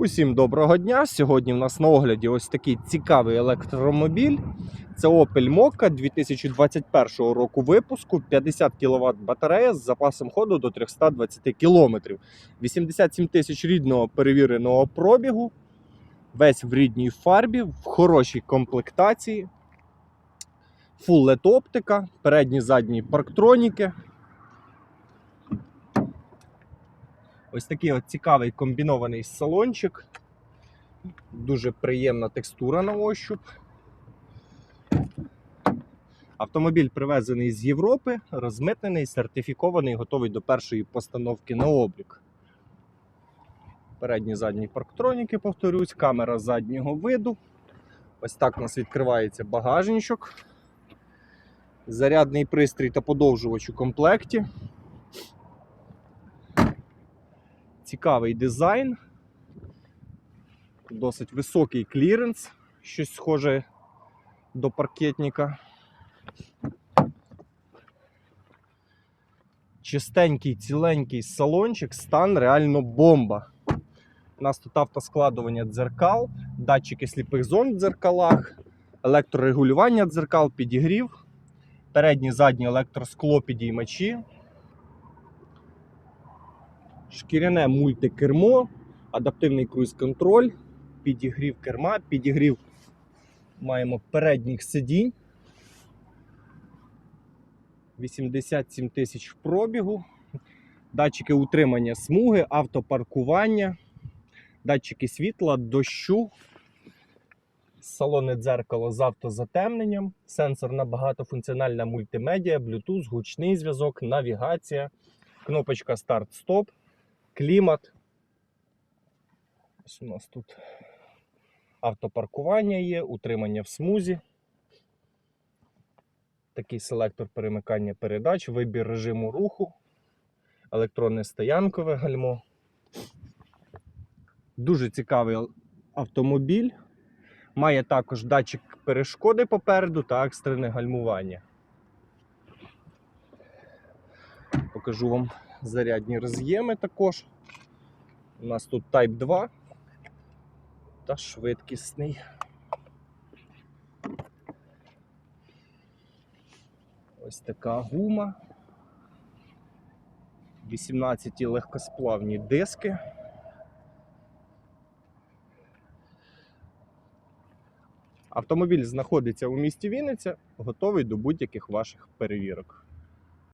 Усім доброго дня! Сьогодні в нас на огляді ось такий цікавий електромобіль. Це Opel Mokka 2021 року випуску, 50 кВт батарея з запасом ходу до 320 км. 87 тисяч рідного перевіреного пробігу. Весь в рідній фарбі, в хорошій комплектації. LED оптика, передні задні парктроніки. Ось такий от цікавий комбінований салончик. Дуже приємна текстура на ощуп. Автомобіль привезений з Європи, розмитнений, сертифікований, готовий до першої постановки на облік. Передні задні парктроніки, повторюсь, камера заднього виду. Ось так у нас відкривається багажничок. Зарядний пристрій та подовжувач у комплекті. Цікавий дизайн, досить високий кліренс, щось схоже до паркетника. Чистенький, ціленький салончик, стан реально бомба. У нас тут автоскладування дзеркал, датчики сліпих зон в дзеркалах, електрорегулювання дзеркал, підігрів, передні задні електроскло підіймачі, шкіряне мультикермо, адаптивний круїз-контроль, підігрів керма, підігрів маємо передніх сидінь. 87 тисяч в пробігу, датчики утримання смуги, автопаркування, датчики світла, дощу, салонне дзеркало з автозатемненням, сенсорна багатофункціональна мультимедіа, Bluetooth, гучний зв'язок, навігація, кнопочка старт-стоп, клімат. Ось у нас тут автопаркування є, утримання в смузі. Такий селектор перемикання передач, вибір режиму руху, електронне стоянкове гальмо. Дуже цікавий автомобіль. Має також датчик перешкоди попереду та екстрене гальмування. Покажу вам зарядні роз'єми також. У нас тут Type 2 та швидкісний. Ось така гума. 18 легкосплавні диски. Автомобіль знаходиться у місті Вінниця, готовий до будь-яких ваших перевірок.